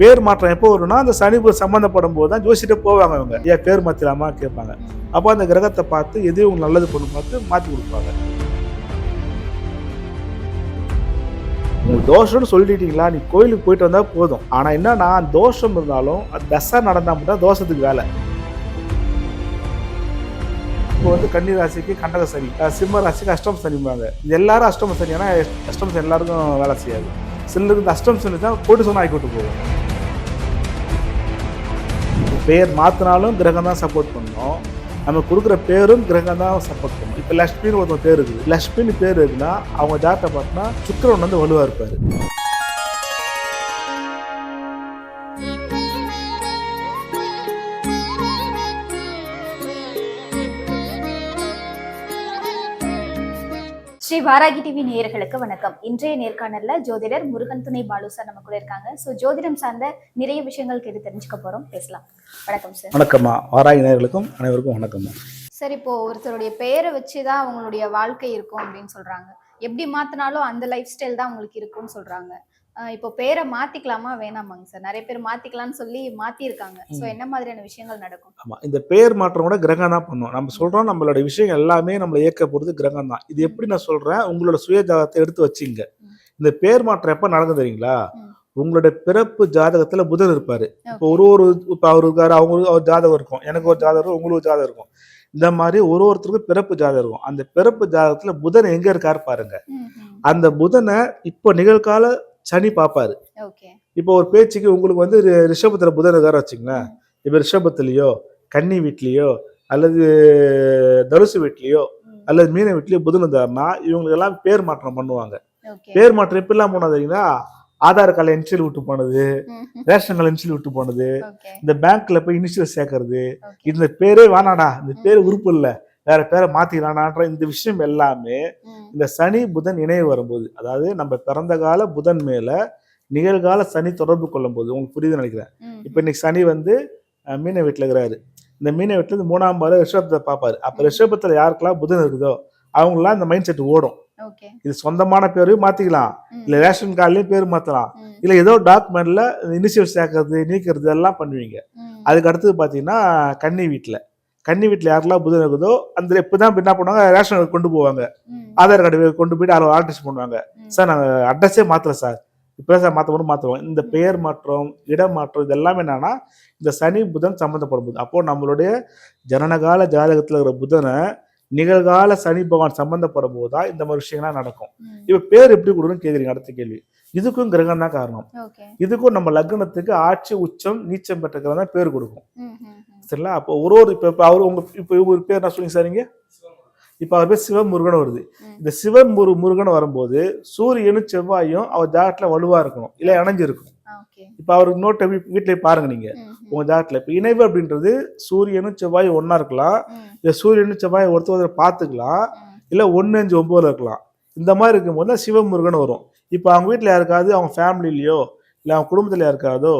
பேர் மாற்றம் எப்போ வரும்னா அந்த சனி புதன் சம்மந்தப்படும் போது தான் ஜோசிட்டு போவாங்க அவங்க ஏன் பேர் மாற்றலாமா கேட்பாங்க. அப்போ அந்த கிரகத்தை பார்த்து எது உங்களுக்கு நல்லது பண்ணு பார்த்து மாற்றி கொடுப்பாங்க. உங்களுக்கு தோஷம்னு சொல்லிட்டீங்களா? நீ கோயிலுக்கு போயிட்டு வந்தால் போதும். ஆனால் என்னன்னா தோஷம் இருந்தாலும் அது தசை நடந்தால் மட்டும் தோஷத்துக்கு வேலை. இப்போ வந்து கன்னி ராசிக்கு கண்டக சனி சிம்ம ராசிக்கு அஷ்டம சனிம்பாங்க இது எல்லாரும் அஷ்டம சனி ஆனால் அஷ்டம சனி எல்லாருக்கும் வேலை செய்யாது. சிலருக்கு இந்த அஷ்டம சனி தான் போட்டு சொன்னால் ஆக்கி விட்டு போகும். பேர் மாற்றினாலும் கிரகம் தான் சப்போர்ட் பண்ணும். நம்ம கொடுக்குற பேரும் கிரகம் தான் சப்போர்ட் பண்ணும். இப்போ லக்ஷ்மின்னு ஒருத்தன் பேர் இருக்குது. லக்ஷ்மின்னு பேர் இருக்குன்னா அவங்க ஜாத்தை பார்த்தா சுக்கரன் வந்து வலுவாக இருப்பார். ஸ்ரீ வாராகி டிவி நேயர்களுக்கு வணக்கம். இன்றைய நேர்காணல்ல ஜோதிடர் முருகன் துணை பாலு சார் நம்ம கூட இருக்காங்க. ஸோ ஜோதிடம் சார்ந்த நிறைய விஷயங்கள் கேட்டு தெரிஞ்சுக்க போறோம். பேசலாம். வணக்கம் சார். வணக்கம்மா. வாராகி நேயர்களுக்கும் அனைவருக்கும் வணக்கம்மா. சார் இப்போ ஒருத்தருடைய பெயரை வச்சு தான் அவங்களுடைய வாழ்க்கை இருக்கும் அப்படின்னு சொல்றாங்க. எப்படி மாத்தினாலும் அந்த லைஃப் ஸ்டைல் தான் அவங்களுக்கு இருக்கும்னு சொல்றாங்க. இப்போ பேரை மாத்திக்கலாமா? வேணாமாங்க சார். நிறைய பேர் மாத்திக்கலாம்னு சொல்லி மாத்திருக்காங்க ஸோ என்ன மாதிரியான விஷயங்கள் நடக்கும்? ஆமாம் இந்த பேர் மாற்றம் கூட கிரகம் தான் பண்ணும். நம்ம சொல்கிறோம் நம்மளோட விஷயங்கள் எல்லாமே நம்மளை இயக்க போகிறது கிரகம் தான். இது எப்படி நான் சொல்கிறேன் உங்களோட சுய ஜாதகத்தை எடுத்து வச்சிங்க. இந்த பேர் மாற்றம் எப்போ நடக்கும் தெரியுங்களா. உங்களோட பிறப்பு ஜாதகத்தில் புதன் இருப்பார். இப்போ ஒரு ஒரு இப்போ அவர் இருக்காரு அவங்க ஒரு ஜாதகம் இருக்கும். எனக்கு ஒரு ஜாதகம் இருக்கும் உங்களுக்கு ஜாதகம் இருக்கும். இந்த மாதிரி ஒரு ஒருத்தருக்கும் பிறப்பு ஜாதகம் இருக்கும். அந்த பிறப்பு ஜாதகத்தில் புதன் எங்கே இருக்காரு பாருங்க. அந்த புதனை இப்போ நிகழ்கால சனி பார்ப்பாரு இப்போ ஒரு பேச்சுக்கு உங்களுக்கு வந்து ரிஷபத்துல புதன் இருக்காரு வச்சுங்களேன் இப்போ ரிஷபத்துலேயோ கன்னி வீட்லேயோ அல்லது தனுசு வீட்லேயோ அல்லது மீன வீட்லேயோ புதன் இருந்தாருன்னா இவங்களுக்கு எல்லாம் பேர் மாற்றம் பண்ணுவாங்க. பேர் மாற்றம் எப்படிலாம் போனது தெரியுங்களா? ஆதார் கார்டில் இனிஷியல் விட்டு போனது ரேஷன் கார்டில் இனிஷியல் விட்டு போனது இந்த பேங்க்ல போய் இனிஷியல் சேர்க்கறது இந்த பேரே வேணாடா இந்த பேர் உறுப்பு இல்லை. வேற பேரை மாத்திக்கலாம்ன்ற இந்த விஷயம் எல்லாமே இந்த சனி புதன் இணைவு வரும்போது அதாவது நம்ம பிறந்த கால புதன் மேல நிகழ்கால சனி தொடர்பு கொள்ளும் போது உங்களுக்கு புரியுதுன்னு நினைக்கிறேன். இப்போ இன்னைக்கு சனி வந்து மீன வீட்டில் இருக்கிறாரு. இந்த மீன வீட்டுல இருந்து மூணாம் பாரு ரிஷபத்தை பார்ப்பாரு. அப்போ. ரிஷபத்தில் யாருக்கெல்லாம் புதன் இருக்குதோ அவங்களாம் இந்த மைண்ட் செட் ஓடும் இது சொந்தமான பேரையும் மாத்திக்கலாம். இல்லை ரேஷன் கார்டுலயும் பேர் மாத்தலாம். இல்லை ஏதோ டாக்குமெண்ட்ல இனிஷியல் சேர்க்கறது நீக்கிறது எல்லாம் பண்ணுவீங்க. அதுக்கு அடுத்தது பார்த்தீங்கன்னா கன்னி வீட்டில். கன்னி வீட்டில் யாரெல்லாம் புதன் இருக்குதோ அந்த இப்போ தான் என்ன பண்ணுவாங்க? ரேஷன் கொண்டு போவாங்க. ஆதார் கார்டு கொண்டு போயிட்டு அதில் ஆல்ட்ரேஷன் பண்ணுவாங்க. சார் நாங்கள் அட்ரஸே மாற்றல சார். இப்போ சார் மாற்ற மட்டும் மாற்றுவோம் இந்த பெயர் மாற்றம் இடம் மாற்றம் இது எல்லாமே என்னன்னா இந்த சனி புதன் சம்மந்தப்படும் போது. அப்போ நம்மளுடைய ஜனனகால ஜாதகத்தில் இருக்கிற புதனை நிகழ்கால சனி பகவான் சம்மந்தப்படும் போது தான் இந்த மாதிரி விஷயங்கள்லாம் நடக்கும். இப்போ பேர் எப்படி கொடுக்கணும்னு கேட்குறீங்க அடுத்த கேள்வி. இதுக்கும் கிரகம் தான் காரணம் இதுக்கும் நம்ம லக்னத்துக்கு ஆட்சி உச்சம் நீச்சம் பெற்ற கிரகம் தான் பேர் கொடுக்கும். சரிங்களா அப்போ ஒரு ஒரு இப்போ இப்போ அவர் உங்க இப்போ ஒரு பேர் என்ன சொல்லுங்க சார் நீங்க? இப்போ அவர் பேர் சிவமுருகன் வருது. இந்த சிவன் முரு முருகன் வரும்போது சூரியனும் செவ்வாயும் அவர் ஜாதகத்துல வலுவா இருக்கணும். இல்லை இணைஞ்சிருக்கும் இப்போ அவர் நோட்டை வீட்டிலே பாருங்க நீங்க. உங்க ஜாதகத்துல இப்போ இணைவு அப்படின்றது சூரியனும் செவ்வாயும் ஒண்ணா இருக்கலாம். இல்லை சூரியனும் செவ்வாயை ஒருத்தர் பார்த்துக்கலாம். இல்லை ஒன்று அஞ்சு ஒன்பதுல இருக்கலாம். இந்த மாதிரி இருக்கும்போது தான் சிவமுருகன் வரும். இப்போ அவங்க வீட்டில் யாருக்காவது அவங்க ஃபேமிலிலேயோ இல்லை அவங்க குடும்பத்தில் யாருக்காவதோ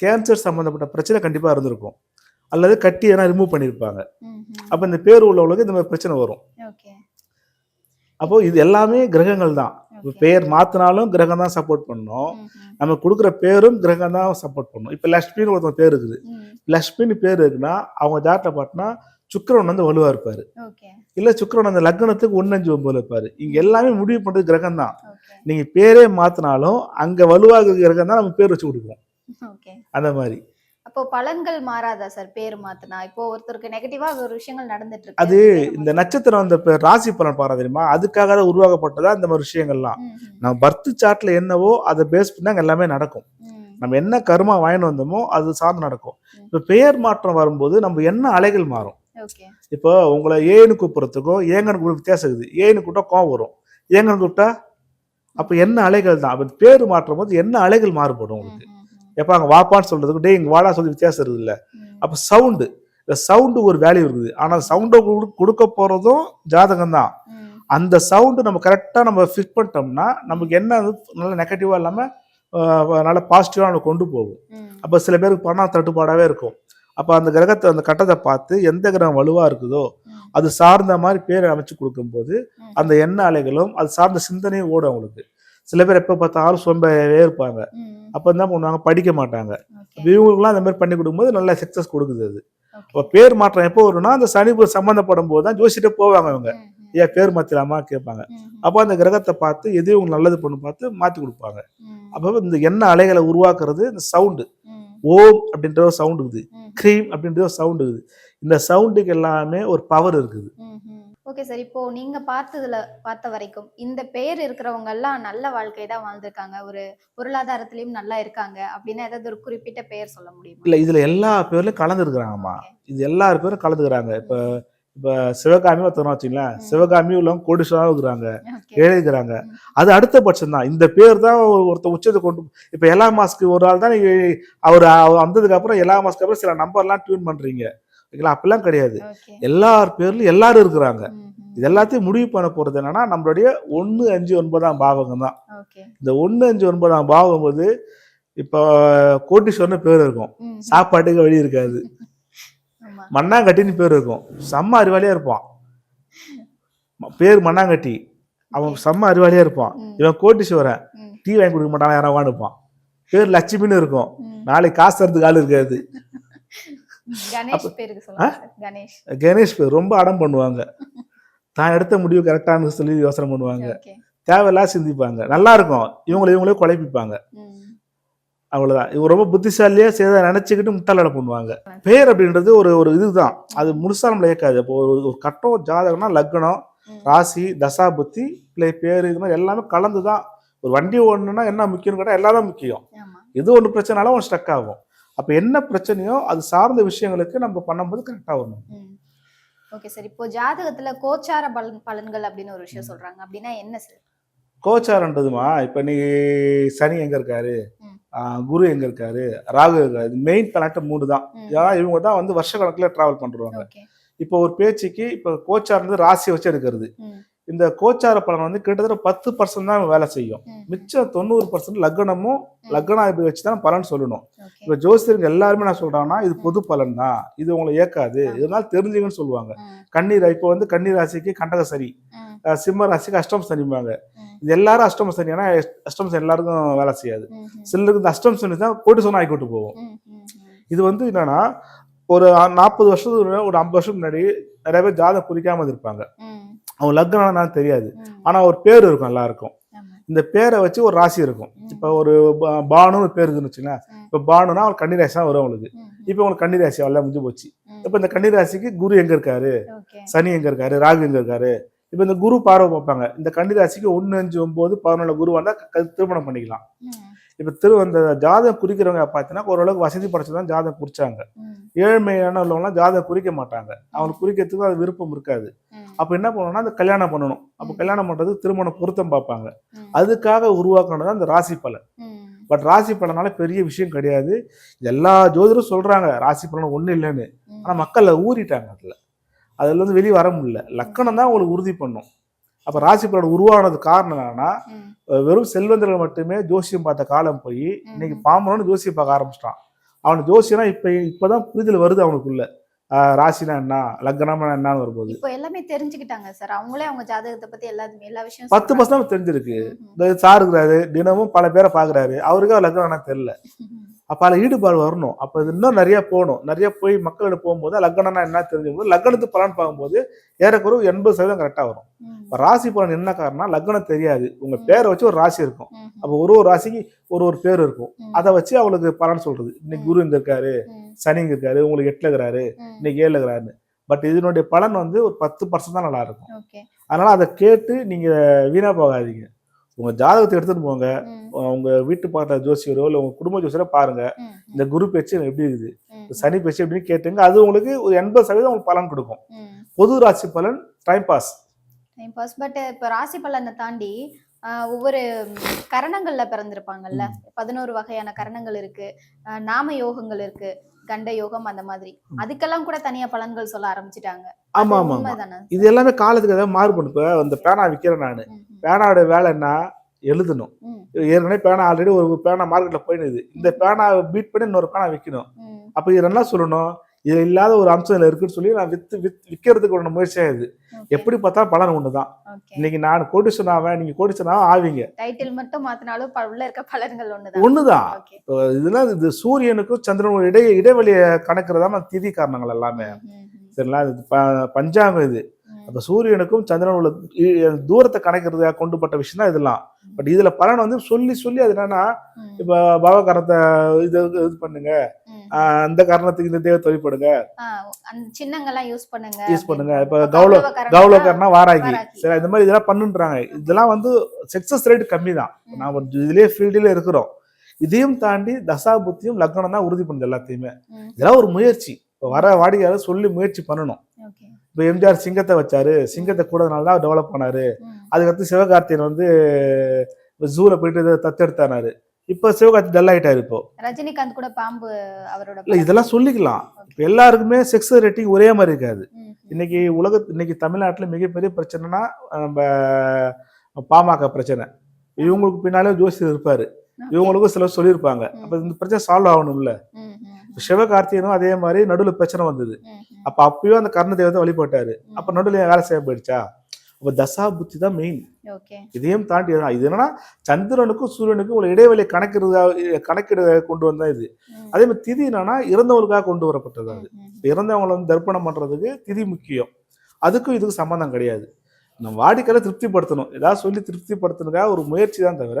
கேன்சர் சம்மந்தப்பட்ட பிரச்சனை கண்டிப்பாக இருந்திருக்கும். அல்லது கட்டி எதனா ரிமூவ் பண்ணியிருப்பாங்க அப்போ இந்த பேர் உள்ளவங்களுக்கு இந்த மாதிரி பிரச்சனை வரும். அப்போ இது எல்லாமே கிரகங்கள் தான். பெயர் மாற்றினாலும் கிரகம் தான் சப்போர்ட் பண்ணும். நம்ம கொடுக்குற பேரும் கிரகம் தான் சப்போர்ட் பண்ணும். இப்போ லக்ஷ்மின்னு ஒருத்தன் பேர் இருக்குது. லக்ஷ்மின்னு பேர் இருக்குன்னா அவங்க ஜாட்டை பார்த்தா சுக்கிரன் வந்து வலுவா இருப்பாரு. இல்ல சுக்கிரன் அந்த லக்னத்துக்கு ஒன்னு அஞ்சு ஒன்பதுல இருப்பாரு. இங்க எல்லாமே முடிவு பண்றது கிரகம் தான். நீங்க பேரே மாத்தினாலும் அங்க வலுவாக கிரகம் தான் நம்ம பேர் வச்சு கொடுப்போம் ஓகே. அந்த மாதிரி. அப்போ பலன்கள் மாறாதா சார்? பேர் மாத்தினா? இப்போ ஒருத்தருக்கு நெகட்டிவா ஒரு விஷயங்கள் நடந்துட்டு இருக்கு அது இந்த நட்சத்திரம் அந்த பே- ராசி பலன் பாரு தெரியுமா? அதுக்காக தான் உருவாக்கப்பட்டதா இந்த மாதிரி விஷயங்கள்லாம். நம்ம பர்த் சார்ட்ல என்னவோ அதை பேஸ் பண்ணி எல்லாமே நடக்கும். நம்ம என்ன கருமா வாங்கிட்டு வந்தோமோ அது சார்ந்து நடக்கும். இப்போ பெயர் மாற்றம் வரும்போது நம்ம என்ன அலைகள் மாறும்? இப்போ உங்களை ஏன்னு கூப்பிடுறதுக்கும் ஏங்கன்னு கூப்பிட வித்தியாசம் இருக்குது. ஏன்னு கூப்பிட்டா கோவம் வரும். ஏங்கன்னு கூப்பிட்டா அப்போ என்ன அலைகள் தான்? அப்போ பேர் மாற்றும் போது என்ன அலைகள் மாறுபடும் உங்களுக்கு? எப்போ அங்கே வாப்பான்னு சொல்றதுக்கு டேய் இங்கே வாடா சொல்லி வித்தியாசம் இருக்குது இல்லை அப்போ சவுண்டு இந்த சவுண்டு ஒரு வேல்யூ இருக்குது. ஆனால் சவுண்டை கொடுக்க போகிறதும் ஜாதகம் தான் அந்த சவுண்டு நம்ம கரெக்டாக நம்ம ஃபிட் பண்ணிட்டோம்னா நமக்கு என்ன நல்ல நெகட்டிவாக இல்லாமல் நல்ல பாசிட்டிவாக நம்ம கொண்டு போகும். அப்போ சில பேருக்கு பணம் தட்டுப்பாடாகவே இருக்கும். அப்போ அந்த கிரகத்தை அந்த கட்டத்தை பார்த்து எந்த கிரகம் வலுவாக இருக்குதோ அது சார்ந்த மாதிரி பேர் அமைச்சு கொடுக்கும்போது அந்த எண்ண அலைகளும் அது சார்ந்த சிந்தனையும் ஓடும் அவங்களுக்கு. சில பேர் எப்போ பார்த்தாலும் சோம்பேறியாவே இருப்பாங்க. அப்போ என்ன பண்ணுவாங்க? படிக்க மாட்டாங்க. இவங்களுக்குலாம் அந்த மாதிரி பண்ணி கொடுக்கும்போது நல்ல சக்ஸஸ் கொடுக்குது அது. இப்போ பேர் மாற்றம் எப்போ வரும்னா அந்த சனி சம்மந்தப்படும் போது தான் ஜோசிட்டு போவாங்க அவங்க ஏன் பேர் மாற்றலாமா கேட்பாங்க. அப்போ அந்த கிரகத்தை பார்த்து எது இவங்க நல்லது பண்ணு பார்த்து மாற்றி கொடுப்பாங்க. அப்போ இந்த எண்ண அலைகளை உருவாக்குறது இந்த சவுண்டு ஓம் அப்படின்ற ஒரு சவுண்ட் இருக்குது. க்ரீம் அப்படின்ற ஒரு சவுண்ட் இருக்குது. இந்த சவுண்டுக்கு எல்லாமே ஒரு பவர் இருக்குது. Okay sir. இப்போ நீங்க பார்த்ததுல பார்த்த வரைக்கும் இந்த பேர் இருக்கிறவங்க எல்லாம் நல்ல வாழ்க்கை தான் வாழ்ந்திருக்காங்க. ஒரு பொருளாதாரத்திலயும் நல்லா இருக்காங்க அப்படின்னு ஏதாவது ஒரு குறிப்பிட்ட பெயர் சொல்ல முடியுமா? இல்லை இதில் எல்லா பேர்லையும் கலந்துருக்குறாங்கம்மா. இது எல்லார் பேரும் கலந்துக்கிறாங்க. இப்போ இப்போ சிவகாமி ஒருத்தவங்க வச்சுங்களேன். சிவகாமி உள்ளவங்க கோடீஸ்வராக இருக்கிறாங்க. எழுதிக்கிறாங்க. அது அடுத்த பட்சம் தான் இந்த பேர் தான் ஒரு- ஒருத்த உச்சத்தை கொண்டு இப்போ எல்லா மாஸ்க்கு ஒரு ஆள் தான் அவர் வந்ததுக்கு அப்புறம் எல்லா மாஸ்க்கு அப்புறம் சில நம்பர்லாம் டியூன் பண்றீங்க. ஓகேங்களா அப்படிலாம் கிடையாது. எல்லார் பேர்லயும் எல்லாரும் இருக்கிறாங்க. இது எல்லாத்தையும் முடிவு பண்ண போறது என்னன்னா நம்மளுடைய ஒன்று அஞ்சு ஒன்பதாம் பாவகம் தான். இந்த ஒன்று அஞ்சு ஒன்பதாம் பாவகம் போது இப்போ கோட்டீஸ்வரன் பேர் இருக்கும். சாப்பாட்டுக்கு வழி இருக்காது. மண்ணாங்கட்டின்னு பேர் இருக்கும். செம்ம அறிவாளியா இருப்பான். பேர் மண்ணாங்கட்டி. அவன் செம்ம அறிவாளியா இருப்பான். இவன் கோட்டீஸ்வரன். டீ வாங்கி கொடுக்க மாட்டான் யாராவது வாங்கிப்பான் பேர் லட்சுமின்னு இருக்கும். நாளைக்கு காசு தரதுக்கு ஆள் இருக்காது. கணேஷ். கணேஷ். பேர் ரொம்ப அடம் பண்ணுவாங்க. தான் எடுத்த முடிவு கரெக்டானு சொல்லி யோசனை பண்ணுவாங்க. தேவையில்லாம் சிந்திப்பாங்க. நல்லா இருக்கும். இவங்களை இவங்களே குழப்பிப்பாங்க. ம். அவ்வளவுதான். இவங்க ரொம்ப புத்திசாலியா செய்த நினைச்சுக்கிட்டு முட்டாளட பண்ணுவாங்க. பேர் அப்படின்றது ஒரு ஒரு இதுதான். அது முழுசா நம்மள இயக்காது இப்போ ஒரு ஒரு கட்டம் ஜாதகம்னா லக்னம். ராசி தசா புத்தி பிள்ளை பேர் இது மாதிரி எல்லாமே கலந்து தான் ஒரு வண்டி ஓடணும்னா என்ன முக்கியம்னு கேட்டால் எல்லாம் முக்கியம். எது ஒன்று பிரச்சனாலும் ஒன்று ஸ்டக் ஆகும். அப்போ என்ன பிரச்சனையோ அது சார்ந்த விஷயங்களுக்கு நம்ம பண்ணும்போது கரெக்டாக வரணும். ஓகே சார் இப்போ ஜாதகத்துல கோச்சார பலன் பலன்கள் அப்படின்னு ஒரு விஷயம் சொல்றாங்க. அப்படின்னா என்ன சார் கோச்சாரன்றதுமா இப்போ நீ சனி எங்க இருக்காரு? குரு எங்க இருக்காரு? ராகு இருக்காரு? மெயின் பிளானட் மூணு தான். ஏன்னா இவங்க தான் வந்து வருஷ கணக்கில் டிராவல் பண்ணுறாங்க ஓகே இப்போ ஒரு பேச்சுக்கு இப்போ கோச்சார்ன்றது ராசியை வச்சு எடுக்கிறது. இந்த கோச்சார பலன் வந்து கிட்டத்தட்ட பத்து பர்சன்ட் தான் வேலை செய்யும். மிச்சம் தொண்ணூறு பர்சன்ட் லக்னமும் லக்னாதிபதி வச்சு தான் பலன் சொல்லணும் இப்போ ஜோசியர்கள் எல்லாருமே நான் சொல்றாங்கன்னா இது பொது பலன் தான் இது உங்களை ஏக்காது இதனால தெரிஞ்சுங்கன்னு சொல்லுவாங்க. கண்ணீர் இப்போ வந்து கன்னி ராசிக்கு கண்டக சரி சிம்ம ராசிக்கு அஷ்டம சனிம்பாங்க. இது எல்லாரும் அஷ்டம சனி ஏன்னா அஷ்டம சனி எல்லாருக்கும் வேலை செய்யாது. சிலருக்கு இந்த அஷ்டம சனி தான் கோட்டு சொன்ன ஆக்கிட்டு போகும் ம். ம். ம். இது வந்து என்னன்னா ஒரு நாற்பது வருஷத்துக்கு ஒரு ஐம்பது வருஷம் முன்னாடி நிறைய பேர் ஜாதகம் குறிக்காம இருப்பாங்க. அவங்க லக்னம் என்னன்னு தெரியாது ம். ஆனா ஒரு பேர் இருக்கும் எல்லாருக்கும். இந்த பேரை வச்சு ஒரு ராசி இருக்கும். இப்போ ஒரு பானுன்னு பேர் இருக்குன்னு வச்சுங்களேன். இப்போ பானுனா அவர் கன்னி ராசி தான் வரும் அவங்களுக்கு. இப்போ உங்களுக்கு கன்னி ராசி எல்லாம் முடிஞ்சு போச்சு. இப்போ இந்த கன்னி ராசிக்கு குரு எங்க இருக்காரு சனி எங்க இருக்காரு ராகு எங்க இருக்காரு இப்போ இந்த குரு பார்வை பார்ப்பாங்க இந்த கன்னி ராசிக்கு ஒன்று அஞ்சு ஒன்பது பதினொன்று குரு வந்தா க- திருமணம் பண்ணிக்கலாம். இப்போ திரு அந்த ஜாதகம் குறிக்கிறவங்க பார்த்தீங்கன்னா ஓரளவுக்கு வசதி படைச்சு தான் ஜாதகம் குறிச்சாங்க. ஏழ்மையான உள்ளவங்களாம் ஜாதகம் குறிக்க மாட்டாங்க அவங்களுக்கு குறிக்கிறதுக்கு அது விருப்பம் இருக்காது. அப்போ என்ன பண்ணணும்னா அந்த கல்யாணம் பண்ணணும் அப்போ. கல்யாணம் பண்றது திருமண பொருத்தம் பார்ப்பாங்க. அதுக்காக உருவாக்குனது தான் அந்த ராசி பலன். பட் ராசி பலனால பெரிய விஷயம் கிடையாது எல்லா ஜோதிடரும் சொல்றாங்க ராசி பலன் ஒன்றும் இல்லைன்னு. ஆனால் மக்கள் ஊறிட்டாங்க அதில் அதுல இருந்து வெளியே வர முடியல லக்கணம் தான் உங்களுக்கு உறுதி பண்ணும் அப்போ ராசி பலன் உருவானது காரணம் என்னன்னா வெறும் செல்வந்தர்கள் மட்டுமே ஜோசியம் பார்த்த காலம் போய் இன்னைக்கு பாம்பனோன்னு ஜோசியம் பார்க்க ஆரம்பிச்சிட்டான். அவனுக்கு ஜோசியம்னா இப்போ இப்போதான் புரிதல் வருது அவனுக்குள்ள. ராசினா என்ன லக்னம்னா என்னன்னு வரும்போது. இப்போ எல்லாமே தெரிஞ்சுக்கிட்டாங்க சார். அவங்களே அவங்க ஜாதகத்தை பத்தி எல்லா எல்லா விஷயம் பத்து. பர்சன்ட் தெரிஞ்சிருக்கு. சார் இருக்கிறாரு தினமும் பல பேரை பார்க்குறாரு. அவருக்கு அவர் லக்னம் தெரியல. அப்போ அதில் ஈடுபாடு வரணும். அப்போ இது இன்னும் நிறைய போகணும். நிறைய போய் மக்களிடம் போகும்போது லக்னம்னா என்ன தெரிஞ்சும்போது லக்னத்து பலன் பார்க்கும்போது ஏறக்குறைவு எண்பது சதவீதம் கரெக்டாக வரும். இப்போ ராசி பலன் என்ன காரணம் லக்னம் தெரியாது. உங்க பேரை வச்சு ஒரு ராசி இருக்கும். அப்போ ஒரு ஒரு ராசிக்கு ஒரு ஒரு பேர் இருக்கும். அதை வச்சு அவளுக்கு பலன் சொல்றது. இன்னைக்கு குரு இங்க இருக்காரு. சனி இங்க இருக்காரு உங்களுக்கு எட்டுல இருக்கிறாரு. இன்னைக்கு ஏழுல இருக்கிறாருன்னு. பட் இதனுடைய பலன் வந்து ஒரு பத்து பர்சன்ட் தான் நல்லா இருக்கும். அதனால அதை கேட்டு நீங்க வீணா போகாதீங்க. உங்க ஜாதகத்தை எடுத்துட்டு போங்க. உங்க வீட்டு பாட்ட ஜோசியரோ இல்லை உங்க குடும்ப ஜோசியரோ பாருங்க. இந்த குரு பேச்சு எப்படி இருக்குது? சனி பேச்சு எப்படின்னு கேட்டுங்க. அது உங்களுக்கு ஒரு எண்பது சதவீதம் உங்களுக்கு பலன் கொடுக்கும். பொது ராசி பலன் time pass time pass but இப்போ ராசி பலனை தாண்டி ஒவ்வொரு கரணங்கள்ல பிறந்திருப்பாங்கல்ல. பதினோரு வகையான கரணங்கள் இருக்கு. நாம யோகங்கள் இருக்கு. கண்ட யோகம் அந்த மாதிரி. அதுக்கெல்லாம் கூட தனியா பலன்கள் சொல்ல ஆரம்பிச்சிட்டாங்க. ஆமா ஆமா இது எல்லாமே காலத்துக்கு ஏதாவது மாறுபடும். இப்போ இந்த பேனா விற்கிறேன் நான். பேனாவோட வேலை என்ன? எழுதணும். ஏற்கனவே பேனா ஆல்ரெடி ஒரு பேனா மார்க்கெட்ல போயிடுது. இந்த பேனாவை பீட் பண்ணி இன்னொரு பேனா விற்கணும். அப்போ இது என்ன சொல்லணும். இது இல்லாத ஒரு அம்சம் இதுல இருக்குன்னு சொல்லி நான் வித்து வித் விற்கிறதுக்கு ஒரு முயற்சியா இது எப்படி பார்த்தா பலன் ஒண்ணுதான். ஓகே இன்னைக்கு நான் கோடிசனாவேன் நீங்க கோடிசனாவ ஆவீங்க. டைட்டில் மட்டும் மாத்தினாலும் உள்ள இருக்க பலன்கள் ஒண்ணுதான். ஒண்ணுதான். ஓகே இப்போ இதெல்லாம் இது சூரியனுக்கும் சந்திரனுக்கும் இடை இடைவெளியை கணக்குறதா திதி காரணங்கள் எல்லாமே. சரிங்களா? இது ப- பஞ்சாங்கம் இது. அப்ப சூரியனுக்கும் சந்திரனும் உள்ள தூரத்தை கணக்கிறதுக்காக கொண்டு பட்ட விஷயம் தான் இதெல்லாம். பட் இதுல பலன் வந்து சொல்லி சொல்லி அது என்னன்னா இப்ப பவகரணத்தை இது இது பண்ணுங்க. அந்த காரணத்துக்கு இந்த தெய்வத்தை வழிபடுங்க அந்த சின்னங்கள்லாம் யூஸ் பண்ணுங்க. யூஸ் பண்ணுங்க. இப்ப. கௌல கௌலகர்னா வாராகி. சரி இந்த மாதிரி இதெல்லாம் பண்ணுன்றாங்க. இதெல்லாம் வந்து சக்சஸ் ரேட் கம்மி தான். நான் இதுலயே ஃபீல்டில் இருக்கிறோம். இதையும் தாண்டி தசா புத்தியும் லக்னம் தான் உறுதி பண்ணுது எல்லாத்தையுமே. இதெல்லாம் ஒரு முயற்சி. வர வாடிக்கையாளர் சொல்லி முயற்சி பண்ணணும். ஓகே. இப்போ எம்ஜிஆர் சிங்கத்தை வச்சாரு. சிங்கத்தை கூடனால தான் டெவலப் பண்ணாரு. அதுக்கடுத்து சிவகார்த்தியன் வந்து ஜூல போயிட்டு தத்தெடுத்தானாரு. இப்போ சிவகார்த்தி டல் ஆயிட்டாரு இப்போ. ரஜினிகாந்த் கூட பாம்பு அவரோட இல்ல இதெல்லாம் சொல்லிக்கலாம். இப்போ எல்லாருக்குமே செக்ஸ் ரேட்டிங் ஒரே மாதிரி இருக்காது. இன்னைக்கு உலக இன்னைக்கு தமிழ்நாட்டுல மிகப்பெரிய பிரச்சனைனா நம்ம பாமக பிரச்சனை. இவங்களுக்கு பின்னாலே ஜோசியர் இருப்பாரு. இவங்களுக்கும் சிலர் சொல்லியிருப்பாங்க. அப்ப இந்த பிரச்சனை சால்வ் ஆகணும்ல. ம், ம், ம், சிவகார்த்தியனும் அதே மாதிரி நடுவில் பிரச்சனை வந்தது. அப்ப அப்பயும் அந்த கர்ண தெய்வத்தை வழிபட்டாரு. அப்ப நடுவில் வேலை செய்ய போயிடுச்சா? அப்ப தசா புத்தி தான் மெயின். இதையும் தாண்டி இது என்னன்னா சந்திரனுக்கும் சூரியனுக்கும் ஒரு இடைவெளி கணக்கிடுறதா கணக்கிட கொண்டு வந்தா இது. அதே மாதிரி திதி என்னன்னா இறந்தவங்களுக்காக கொண்டு வரப்பட்டது அது. இறந்தவங்களை வந்து தர்ப்பணம் பண்றதுக்கு திதி முக்கியம். அதுக்கும் இதுக்கும் சம்பந்தம் கிடையாது. நம்ம வாடிக்கையில திருப்திப்படுத்தணும். ஏதாவது சொல்லி திருப்திப்படுத்தணுக்காக ஒரு முயற்சி தான் தவிர.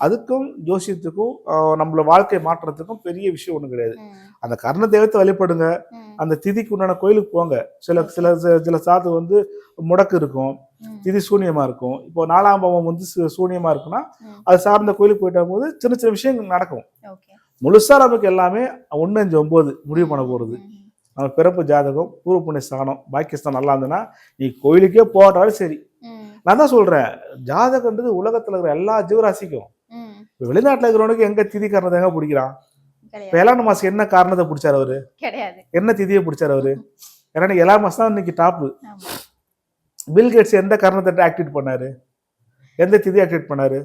அதுக்கும் ஜோசியத்துக்கும் நம்மள வாழ்க்கை மாற்றுறதுக்கும் பெரிய விஷயம் ஒன்றும் கிடையாது. அந்த கர்ண தெய்வத்தை வழிபடுங்க. அந்த திதிக்கு உண்டான கோயிலுக்கு போங்க. சில சில சில- சாத்து வந்து முடக்கு இருக்கும். திதி சூனியமா இருக்கும். இப்போ நாலாம் பாவம் வந்து சூனியமா இருக்குன்னா. அது சார்ந்த கோயிலுக்கு போயிட்ட போது சின்ன சின்ன விஷயங்கள் நடக்கும். முழுசா நமக்கு எல்லாமே ஒன்று அஞ்சு ஒன்பது முடிவு பண்ண போறது. நம்ம பிறப்பு ஜாதகம் பூர்வ புண்ணிய ஸ்தானம் பாக்கியஸ்தான் நல்லா இருந்ததுன்னா நீ கோயிலுக்கே போட்டாலும் சரி. நான் தான் சொல்றேன் ஜாதகன்றது உலகத்துல இருக்கிற எல்லா ஜீவராசிக்கும். இப்ப வெளிநாட்டுல இருக்கிறவனுக்கு எங்க திதி காரணத்தை பிடிக்கிறான்? இப்ப ஏழாம் மாசம் என்ன காரணத்தை பிடிச்சாரு அவரு? என்ன திதியை பிடிச்சாரு அவரு? ஏன்னா ஏழாம் மாசம் தான் இன்னைக்கு டாப் ஆமா. பில் கேட்ஸ் எந்த காரணத்தை ஆக்டிவேட் பண்ணாரு? எந்த திதி ஆக்டிவேட் பண்ணாரு?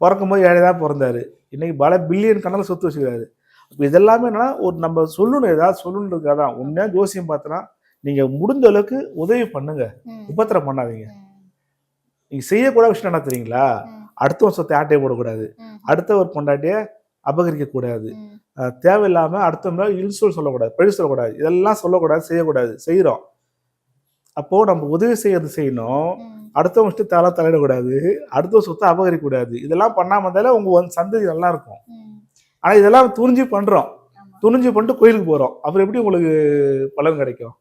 பிறக்கும் போது ஏழை தான் பிறந்தாரு. இன்னைக்கு பல பில்லியன் கணக்கில் சொத்து வச்சுக்கிறாரு இப்போ இதெல்லாமே என்னன்னா ஒரு நம்ம சொல்லணும் ஏதாவது சொல்லணுன்றதுக்காக தான். உண்மையா ஜோசியம் பார்த்தோன்னா நீங்க முடிஞ்ச அளவுக்கு உதவி பண்ணுங்க. உபத்திரம் பண்ணாதீங்க. ம், நீங்க செய்யக்கூடாத விஷயம் என்ன தெரியுங்களா? ம், அடுத்தவன் சொத்தை ஆட்டையை போடக்கூடாது. அடுத்த ஒரு பொண்டாட்டியை அபகரிக்க கூடாது ம், அஹ் தேவையில்லாம அடுத்த மேல இன்சொல் சொல்லக்கூடாது பழி சொல்லக்கூடாது. இதெல்லாம் சொல்லக்கூடாது செய்யக்கூடாது செய்யறோம் அப்போ நம்ம உதவி செய்யறது செய்யணும். அடுத்தவங்க தலை தலையிடக்கூடாது அடுத்த சொத்தை அபகரிக்க கூடாது இதெல்லாம் பண்ணாம இருந்தாலே உங்க வந்து சந்ததி நல்லா இருக்கும் ம், ஆனா இதெல்லாம் துணிஞ்சு பண்றோம். ஆமா. துணிஞ்சு பண்ணிட்டு கோயிலுக்கு போறோம். அப்புறம் எப்படி உங்களுக்கு பலன் கிடைக்கும்?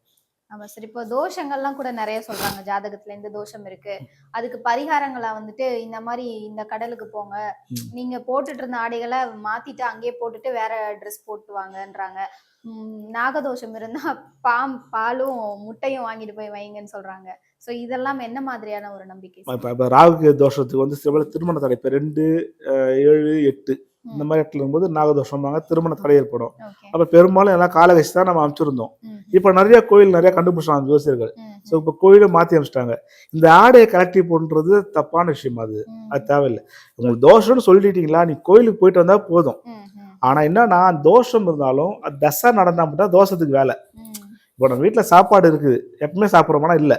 ஆமா சார் இப்போ தோஷங்கள்லாம் கூட நிறைய சொல்றாங்க. ஜாதகத்துல இந்த தோஷம் இருக்கு. அதுக்கு பரிகாரங்களா வந்துட்டு இந்த மாதிரி இந்த கடலுக்கு போங்க. நீங்க போட்டுட்டு இருந்த ஆடைகளை மாத்திட்டு அங்கேயே போட்டுட்டு வேற ட்ரெஸ் போட்டு வாங்கன்றாங்க ம், நாகதோஷம் இருந்தா பாம் பாலும் முட்டையும் வாங்கிட்டு போய் வைங்கன்னு சொல்றாங்க. சோ இதெல்லாம் என்ன மாதிரியான ஒரு நம்பிக்கை? இப்ப ராகு தோஷத்துக்கு வந்து திருமண தடை இப்ப ரெண்டு ஏழு எட்டு. இந்த மாதிரி இடத்துல இருக்கும்போது நாகதோஷம்பாங்க திருமண தடை ஏற்படும். அப்ப பெரும்பாலும் எல்லாம் காலகட்சி தான் நம்ம அமைச்சிருந்தோம் இப்ப நிறைய கோயில் நிறைய கண்டுபிடிச்சாங்க ஜோசியர்கள். ஸோ இப்போ கோயிலை மாற்றி அமைச்சிட்டாங்க இந்த ஆடையை கலெக்டிவ் பண்ணுறது தப்பான விஷயம் அது. அது தேவையில்லை. உங்களுக்கு தோஷம்னு சொல்லிட்டீங்களா நீ கோயிலுக்கு போயிட்டு வந்தால் போதும். ஆனால் என்னன்னா தோஷம் இருந்தாலும் அது தசை நடந்தா மட்டும் தோஷத்துக்கு வேலை. இப்போ நம்ம வீட்டில் சாப்பாடு இருக்குது. எப்பவுமே சாப்பிட்றோம்னா இல்லை.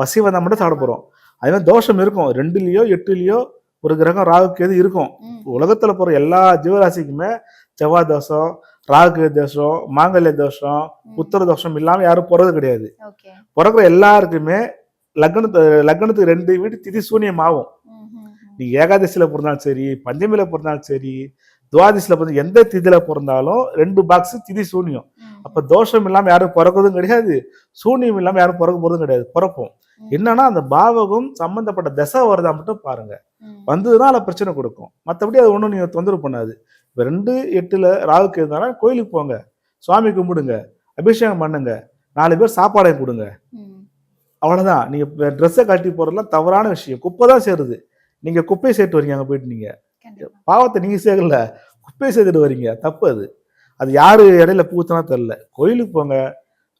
பசி வந்தால் மட்டும் சாப்பிட போகிறோம் அதே மாதிரி தோஷம் இருக்கும். ரெண்டுலேயோ எட்டுலேயோ ஒரு கிரகம் ராகுக்கு எது இருக்கும் உலகத்துல போற எல்லா ஜீவராசிக்குமே செவ்வாய் தோஷம் ராகு தோஷம் மாங்கல்ய தோஷம் ம். உத்தர தோஷம் இல்லாம யாரும் பிறகு கிடையாது. பிறகுற எல்லாருக்குமே லக்னத்து லக்னத்துக்கு ரெண்டு வீடு திதி சூன்யம் ஆகும். நீ ஏகாதசியில பிறந்தாலும் சரி பஞ்சமியில பிறந்தாலும் சரி துவாதசியில பிறந்த எந்த திதியில பிறந்தாலும் ரெண்டு பாக்ஸ் திதி சூன்யம் அப்ப தோஷம் இல்லாம யாரும் பிறக்கிறதும் கிடையாது. சூன்யம் இல்லாம யாரும் பிறக்க போறதும் கிடையாது. பிறப்போம். என்னன்னா அந்த பாவகம் சம்பந்தப்பட்ட தசை வருதா மட்டும் பாருங்க. வந்ததுன்னா அதில் பிரச்சனை கொடுக்கும். மற்றபடி அது ஒன்றும் நீங்கள் தொந்தரவு பண்ணாது. இப்போ ரெண்டு எட்டுல ராகுக்கு இருந்தாலும் கோயிலுக்கு போங்க. சுவாமி கும்பிடுங்க. அபிஷேகம் பண்ணுங்க. நாலு பேர் சாப்பாடை கொடுங்க. அவ்வளோதான் நீங்கள் ட்ரெஸ்ஸை கட்டி போகிறதுலாம் தவறான விஷயம். குப்பை தான் சேருது. நீங்கள் குப்பையை சேர்த்து வரீங்க அங்கே போயிட்டு நீங்கள். பாவத்தை நீங்கள் சேர்க்கல குப்பையை சேர்த்துட்டு வரீங்க தப்பு அது. அது யார் இடையில பூத்தனா தெரில கோயிலுக்கு போங்க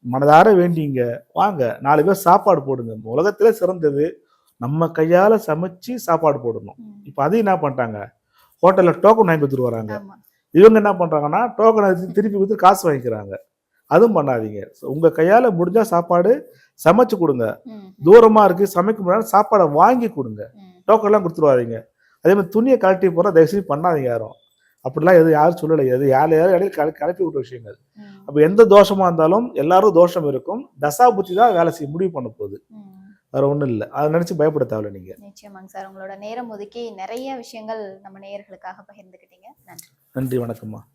மனதார வேண்டிங்க வாங்க நாலு பேர் சாப்பாடு போடுங்க. உலகத்திலே சிறந்தது நம்ம கையால் சமைச்சு சாப்பாடு போடணும். இப்போ அதையும் என்ன பண்ணிட்டாங்க? ஹோட்டலில் டோக்கன் வாங்கி கொடுத்துட்டு வராங்க. இவங்க என்ன பண்ணுறாங்கன்னா டோக்கனை திருப்பி கொடுத்து காசு வாங்கிக்கிறாங்க. அதுவும் பண்ணாதீங்க. உங்க கையால முடிஞ்சா சாப்பாடு சமைச்சு கொடுங்க. ம், தூரமா இருக்கு சமைக்க முடியாது சாப்பாடை வாங்கி கொடுங்க. டோக்கன்லாம் கொடுத்துருவாதீங்க அதே மாதிரி துணியை கழட்டி போகிறா தயவுசெய்து பண்ணாதீங்க யாரும். அப்படிலாம் எதுவும் யாரும் சொல்லலை. எது யார் யாரும் இடையில கல கலப்பி விட்ட விஷயங்கள். அப்போ எந்த தோஷமா இருந்தாலும் எல்லாரும் தோஷம் இருக்கும். தசா புத்தி தான் வேலை செய்ய முடிவு பண்ண போகுது. வேற ஒன்றும் இல்லை. அதை நினைச்சு பயப்பட தேவையில்ல நீங்க. நிச்சயமாங்க சார். உங்களோட நேரம் ஒதுக்கி நிறைய விஷயங்கள் நம்ம நேயர்களுக்காக பகிர்ந்துக்கிட்டீங்க. நன்றி. நன்றி வணக்கம்மா.